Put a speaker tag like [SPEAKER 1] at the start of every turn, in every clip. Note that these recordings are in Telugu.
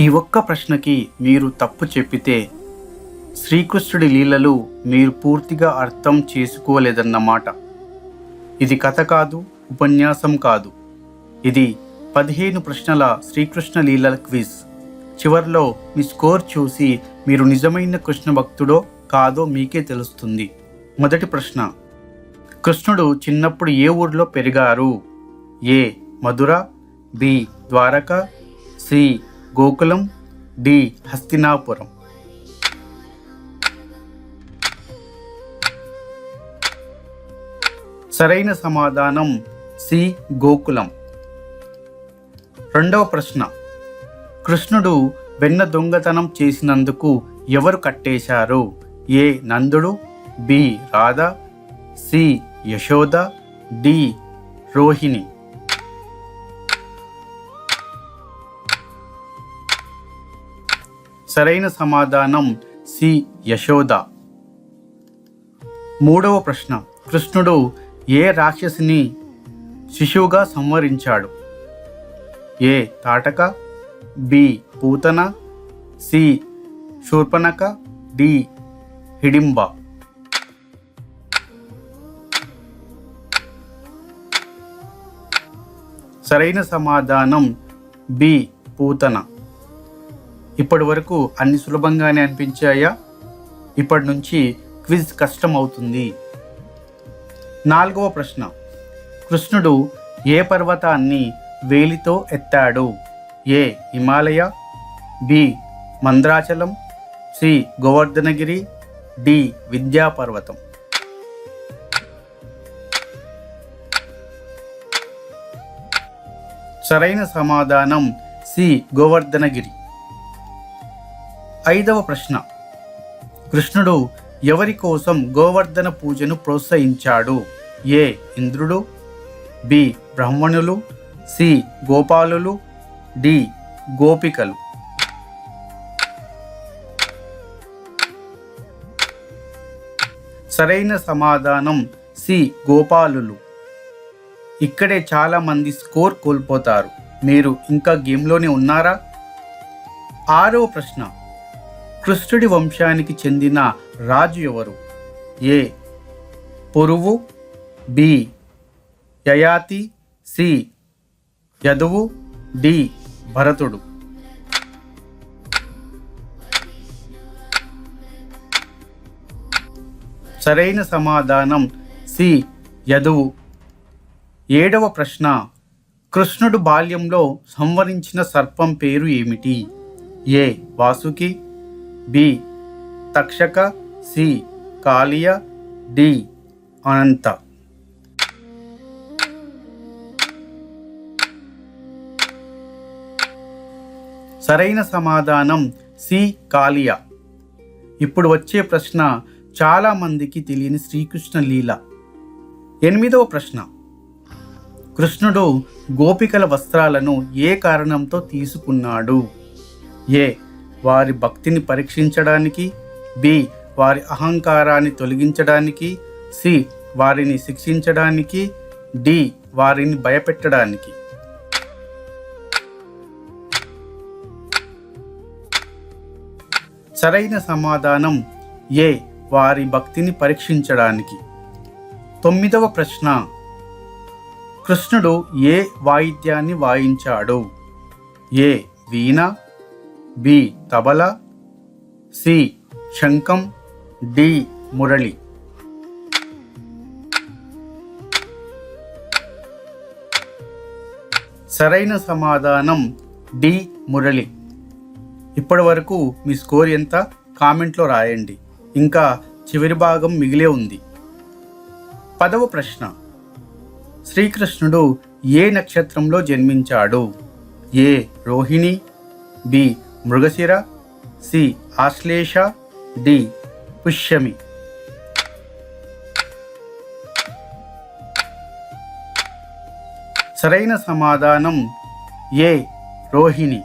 [SPEAKER 1] ఈ ఒక్క ప్రశ్నకి మీరు తప్పు చెప్పితే శ్రీకృష్ణుడి లీలలు మీరు పూర్తిగా అర్థం చేసుకోలేదన్నమాట. ఇది కథ కాదు ఉపన్యాసం కాదు. ఇది పదిహేను ప్రశ్నల శ్రీకృష్ణ లీలల క్విజ్. చివర్లో మీ స్కోర్ చూసి మీరు నిజమైన కృష్ణ భక్తుడో కాదో మీకే తెలుస్తుంది. మొదటి ప్రశ్న. కృష్ణుడు చిన్నప్పుడు ఏ ఊర్లో పెరిగారు? A. Mathura B. Dwaraka C. Gokulam D Hastinapuram. సరైన సమాధానం సి గోకులం. రెండవ ప్రశ్న. కృష్ణుడు వెన్న దొంగతనం చేసినందుకు ఎవరు కట్టేశారు? ఏ నందుడు B Radha C Yashoda D Rohini. సరైన సమాధానం సి. యశోద. మూడవ ప్రశ్న. కృష్ణుడు ఏ రాక్షసిని శిశువుగా సంవరించాడు? A. Tataka B. Putana C. Shurpanakha D. Hidimba. సరైన సమాధానం బి. పూతన. ఇప్పటి వరకు అన్ని సులభంగానే అనిపించాయా ఇప్పటి నుంచి క్విజ్ కష్టం అవుతుంది నాలుగవ ప్రశ్న. కృష్ణుడు ఏ పర్వతాన్ని వేలితో ఎత్తాడు? A. Himalaya B. Mandrachalam C. Govardhanagiri D. విద్యాపర్వతం. సరైన సమాధానం సి. గోవర్ధనగిరి. ఐదవ ప్రశ్న. కృష్ణుడు ఎవరి కోసం గోవర్ధన పూజను ప్రోత్సహించాడు? ఏ. ఇంద్రుడు బి. బ్రాహ్మణులు సి. గోపాలులు డి. గోపికలు. సరైన సమాధానం సి. గోపాలులు. ఇక్కడే చాలామంది స్కోర్ కోల్పోతారు. మీరు ఇంకా గేమ్లోనే ఉన్నారా? ఆరవ ప్రశ్న. కృష్ణుడి వంశానికి చెందిన రాజు ఎవరు? ఏ. పొరువు. బి. యయాతి. సి. యదువు. డి. భరతుడు. సరైన సమాధానం సి. యదువు. ఏడవ ప్రశ్న. కృష్ణుడు బాల్యంలో సంవరించిన సర్పం పేరు ఏమిటి? A. Vasuki. B. Takshaka C. Kaliya D. Ananta. సరైన సమాధానం సి. కాళియ. ఇప్పుడు వచ్చే ప్రశ్న చాలామందికి తెలియని శ్రీకృష్ణ లీల. ఎనిమిదవ ప్రశ్న. కృష్ణుడు గోపికల వస్త్రాలను ఏ కారణంతో తీసుకున్నాడు? ఏ. వారి భక్తిని పరీక్షించడానికి బి. వారి అహంకారాన్ని తొలగించడానికి సి. వారిని శిక్షించడానికి డి. వారిని భయపెట్టడానికి. సరైన సమాధానం ఏ. వారి భక్తిని పరీక్షించడానికి. తొమ్మిదవ ప్రశ్న. కృష్ణుడు ఏ వాయిద్యాన్ని వాయించాడు? A. Veena B. Tabla C. శంఖం డి. మురళి. సరైన సమాధానం డి. మురళి. ఇప్పటి వరకు మీ స్కోర్ ఎంత? కామెంట్లో రాయండి. ఇంకా చివరి భాగం మిగిలే ఉంది. పదవ ప్రశ్న. శ్రీకృష్ణుడు ఏ నక్షత్రంలో జన్మించాడు? A. Rohini. B. Mrigashira C. Ashlesha D. Pushyami. సరైన సమాధానం ఏ. రోహిణి.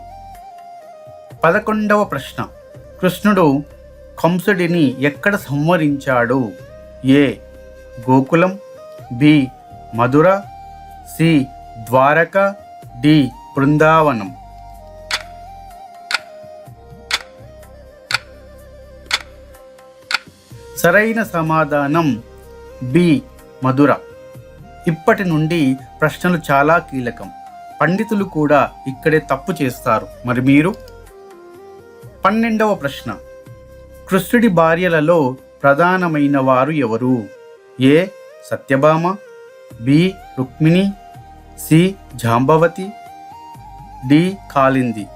[SPEAKER 1] పదకొండవ ప్రశ్న. కృష్ణుడు కంసుడిని ఎక్కడ సంహరించాడు? A. Gokulam B. Mathura C. Dwaraka D. Brindavanam. సరైన సమాధానం బి. మధుర. ఇప్పటి నుండి ప్రశ్నలు చాలా కీలకం. పండితులు కూడా ఇక్కడే తప్పు చేస్తారు. మరి మీరు? పన్నెండవ ప్రశ్న. కృష్ణుడి భార్యలలో ప్రధానమైన వారు ఎవరు? A. Satyabhama B. Rukmini C. Jambavati D. Kalindi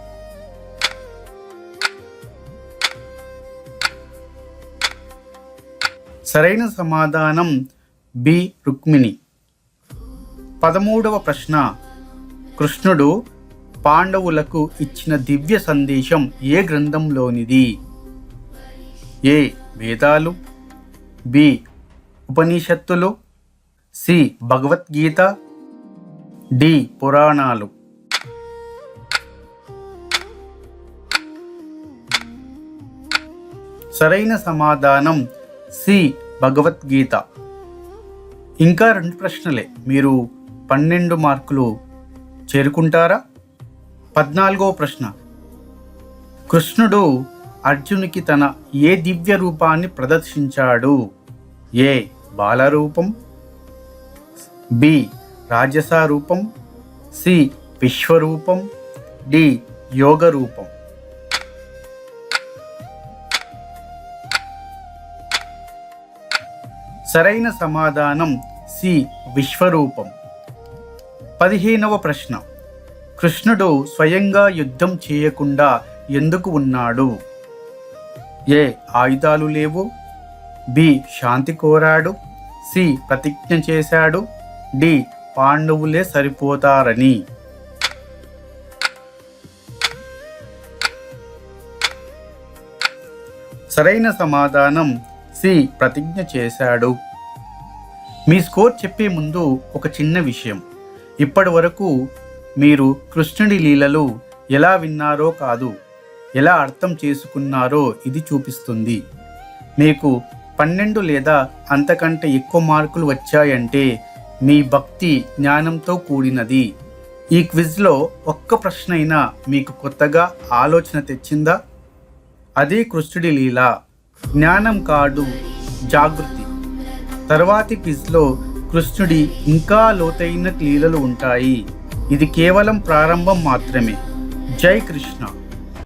[SPEAKER 1] సరైన సమాధానం బి. రుక్మిణి. పదమూడవ ప్రశ్న. కృష్ణుడు పాండవులకు ఇచ్చిన దివ్య సందేశం ఏ గ్రంథంలోనిది? ఏ. వేదాలు. బి. ఉపనిషత్తులు. సి. భగవద్గీత. డి. పురాణాలు. సరైన సమాధానం సి భగవద్గీత. ఇంకా రెండు ప్రశ్నలే. మీరు పన్నెండు మార్కులు చేరుకుంటారా? పద్నాలుగో ప్రశ్న. కృష్ణుడు అర్జునికి తన ఏ దివ్య రూపాన్ని ప్రదర్శించాడు? ఏ బాలరూపం? బి రాజస రూపం సి విశ్వరూపం? డి యోగ రూపం సరైన సమాధానం సి విశ్వరూపం. పదిహేనవ ప్రశ్న. కృష్ణుడు స్వయంగా యుద్ధం చేయకుండా ఎందుకు ఉన్నాడు? ఏ ఆయుధాలు లేవు. బి శాంతి కోరాడు. సి ప్రతిజ్ఞ చేశాడు. డి పాండవులే సరిపోతారని. సరైన సమాధానం సి ప్రతిజ్ఞ చేశాడు. మీ స్కోర్ చెప్పే ముందు ఒక చిన్న విషయం. ఇప్పటి వరకు మీరు కృష్ణుడి లీలలు ఎలా విన్నారో కాదు ఎలా అర్థం చేసుకున్నారో ఇది చూపిస్తుంది. మీకు పన్నెండు లేదా అంతకంటే ఎక్కువ మార్కులు వచ్చాయంటే మీ భక్తి జ్ఞానంతో కూడినది. ఈ క్విజ్లో ఒక్క ప్రశ్న అయినా మీకు కొత్తగా ఆలోచన తెచ్చిందా? అదే కృష్ణుడి లీల. జ్ఞానం కాదు జాగృతి. తర్వాతి క్విజ్లో కృష్ణుడి ఇంకా లోతైన క్లీలలు ఉంటాయి. ఇది కేవలం ప్రారంభం మాత్రమే. జై కృష్ణ.